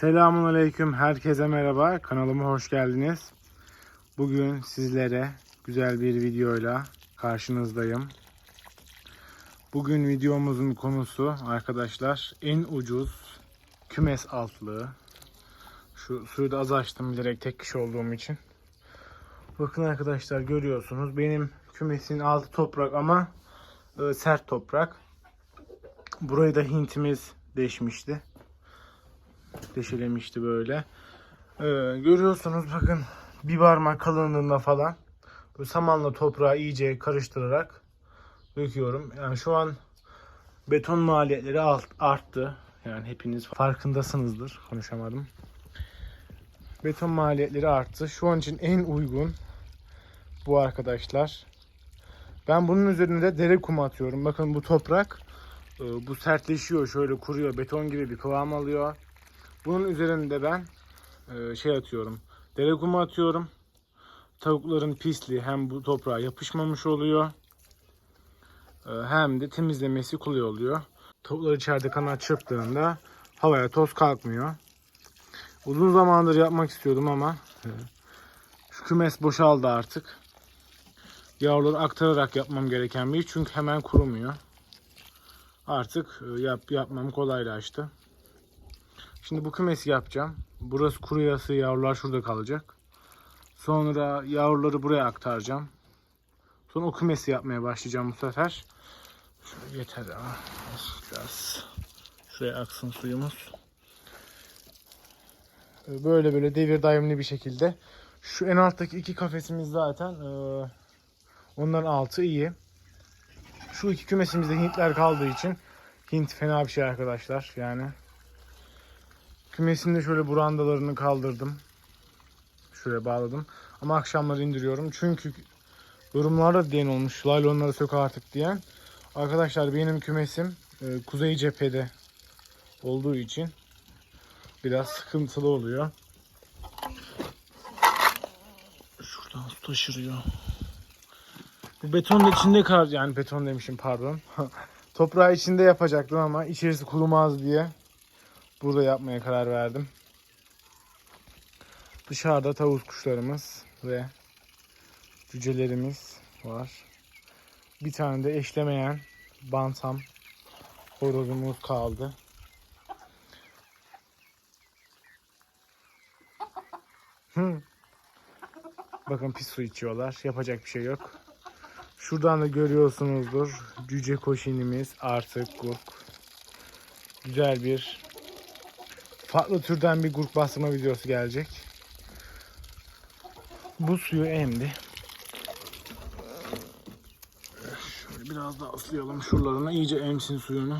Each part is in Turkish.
Selamun Aleyküm, herkese merhaba. Kanalıma hoş geldiniz. Bugün sizlere güzel bir videoyla karşınızdayım. Bugün videomuzun konusu arkadaşlar en ucuz kümes altlığı. Şu suyu da az açtım bilerek tek kişi olduğum için. Bakın arkadaşlar görüyorsunuz benim kümesin altı toprak ama e, sert toprak. Burayı da hintimiz deşmişti deşelemişti böyle. Ee, görüyorsunuz bakın bir parmak kalınlığında falan bu samanla toprağı iyice karıştırarak döküyorum. Yani şu an beton maliyetleri alt- arttı. Yani hepiniz farkındasınızdır. Konuşamadım. Beton maliyetleri arttı. Şu an için en uygun bu arkadaşlar. Ben bunun üzerine de dere kumu atıyorum. Bakın bu toprak e, bu sertleşiyor, şöyle kuruyor, beton gibi bir kıvam alıyor. Bunun üzerinde ben e, şey atıyorum. Dere kumu atıyorum. Tavukların pisliği hem bu toprağa yapışmamış oluyor. e, hem de temizlemesi kolay oluyor. Tavuklar içeride kanat çırptığında havaya toz kalkmıyor. Uzun zamandır yapmak istiyordum ama e, şu kümes boşaldı artık. Yavruları aktararak yapmam gereken bir iş çünkü hemen kurumuyor. Artık yap, yapmam kolaylaştı. Şimdi bu kümesi yapacağım. Burası kuruyası yavrular şurada kalacak. Sonra yavruları buraya aktaracağım. Sonra o kümesi yapmaya başlayacağım bu sefer. Şöyle yeter ya. Biraz şuraya aksın suyumuz. Böyle böyle devir daimli bir şekilde. Şu en alttaki iki kafesimiz zaten ee, onların altı iyi. Şu iki kümesimizde Hintler kaldığı için Hint fena bir şey arkadaşlar yani. Kümesinde şöyle burandalarını kaldırdım. Şuraya bağladım. Ama akşamları indiriyorum. Çünkü yorumlarda diyen olmuş. Laylonları sök artık diyen. Arkadaşlar benim kümesim e, kuzey cephede olduğu için biraz sıkıntılı oluyor. Şuradan su taşırıyor. Bu beton içinde kar yani beton demişim pardon. Toprağı içinde yapacaktım ama içerisi kurumaz diye burada yapmaya karar verdim. Dışarıda tavus kuşlarımız ve cücelerimiz var. Bir tane de eşlemeyen bantam horozumuz kaldı. Bakın pis su içiyorlar. Yapacak bir şey yok. Şuradan da görüyorsunuzdur. Cüce koşinimiz artık gurk. Güzel bir farklı türden bir grup bastırma videosu gelecek. Bu suyu emdi. Şöyle biraz daha ıslayalım şuralarına iyice emsin suyunu.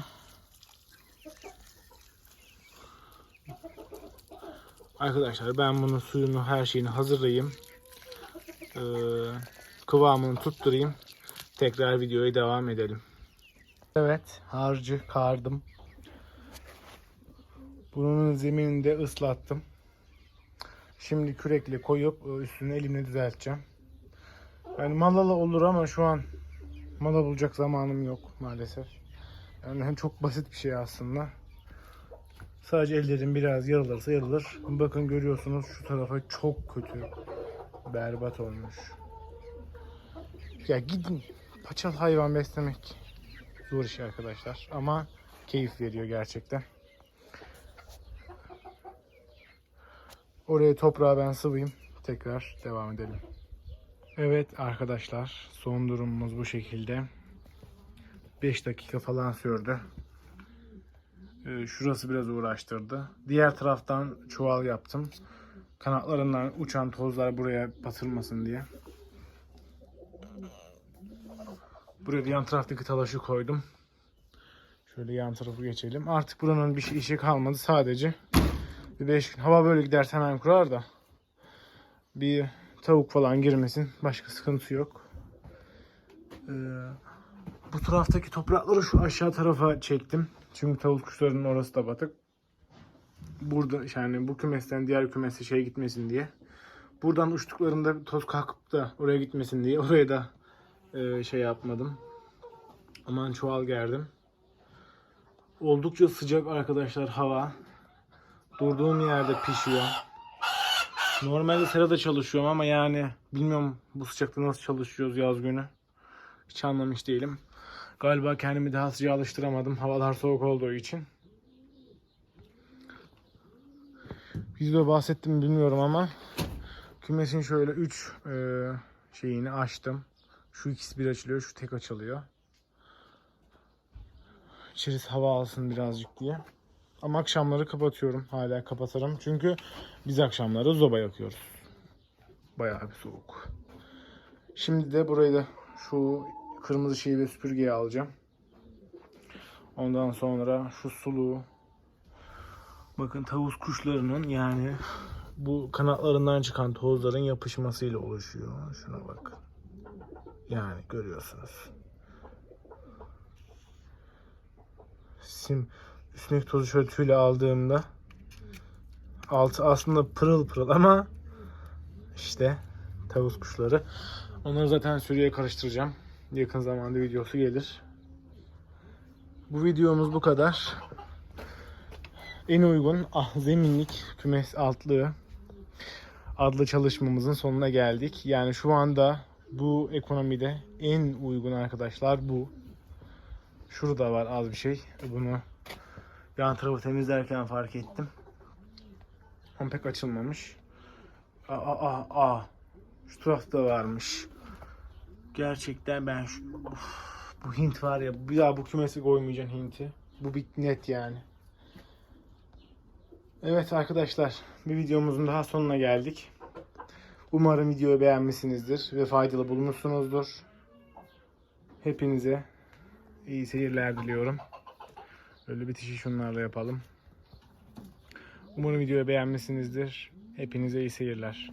Arkadaşlar ben bunun suyunu her şeyini hazırlayayım. Ee, kıvamını tutturayım. Tekrar videoya devam edelim. Evet harcı kardım. Bunun zeminini de ıslattım. Şimdi kürekle koyup e, üstünü elimle düzelteceğim. Yani malala olur ama şu an mala bulacak zamanım yok maalesef. Yani çok basit bir şey aslında. Sadece ellerim biraz yarılırsa yarılır. Bakın görüyorsunuz şu tarafa çok kötü berbat olmuş. Ya gidin paçal hayvan beslemek zor iş arkadaşlar ama keyif veriyor gerçekten. Oraya toprağı ben sıvayım. Tekrar devam edelim. Evet arkadaşlar son durumumuz bu şekilde. 5 dakika falan sürdü. Ee, şurası biraz uğraştırdı. Diğer taraftan çuval yaptım. Kanatlarından uçan tozlar buraya batırmasın diye. Buraya yan taraftaki talaşı koydum. Şöyle yan tarafı geçelim. Artık buranın bir şey işi kalmadı. Sadece bir 5 gün hava böyle giderse hemen kurar da bir tavuk falan girmesin. Başka sıkıntı yok. Ee, bu taraftaki toprakları şu aşağı tarafa çektim. Çünkü tavuk kuşlarının orası da batık. Burada yani bu kümesten diğer kümese şey gitmesin diye. Buradan uçtuklarında toz kalkıp da oraya gitmesin diye oraya da e, şey yapmadım. Aman çuval gerdim. Oldukça sıcak arkadaşlar hava. Durduğum yerde pişiyor. Normalde serada çalışıyorum ama yani bilmiyorum bu sıcakta nasıl çalışıyoruz yaz günü. Hiç anlamış değilim. Galiba kendimi daha sıcağa alıştıramadım. Havalar soğuk olduğu için. Videoda bahsettim mi bilmiyorum ama kümesin şöyle 3 şeyini açtım. Şu ikisi bir açılıyor, şu tek açılıyor. İçerisi hava alsın birazcık diye. Ama akşamları kapatıyorum. Hala kapatırım. Çünkü biz akşamları zoba yakıyoruz. Bayağı bir soğuk. Şimdi de burayı da şu kırmızı şeyi ve süpürgeyi alacağım. Ondan sonra şu suluğu bakın tavus kuşlarının yani bu kanatlarından çıkan tozların yapışmasıyla oluşuyor. Şuna bakın. Yani görüyorsunuz. Sim üstündeki tozu şöyle tüyle aldığımda altı aslında pırıl pırıl ama işte tavus kuşları. Onları zaten sürüye karıştıracağım. Yakın zamanda videosu gelir. Bu videomuz bu kadar. En uygun ah, zeminlik kümes altlığı adlı çalışmamızın sonuna geldik. Yani şu anda bu ekonomide en uygun arkadaşlar bu. Şurada var az bir şey. Bunu yan tarafı temizlerken fark ettim. Ama pek açılmamış. Aa, aa, aa. Şu tarafta varmış. Gerçekten ben şu... Uf, bu Hint var ya. Bir daha bu kümesi koymayacaksın Hint'i. Bu bir net yani. Evet arkadaşlar. Bir videomuzun daha sonuna geldik. Umarım videoyu beğenmişsinizdir ve faydalı bulmuşsunuzdur. Hepinize iyi seyirler diliyorum. Böyle bitişi şunlarla yapalım. Umarım videoyu beğenmişsinizdir. Hepinize iyi seyirler.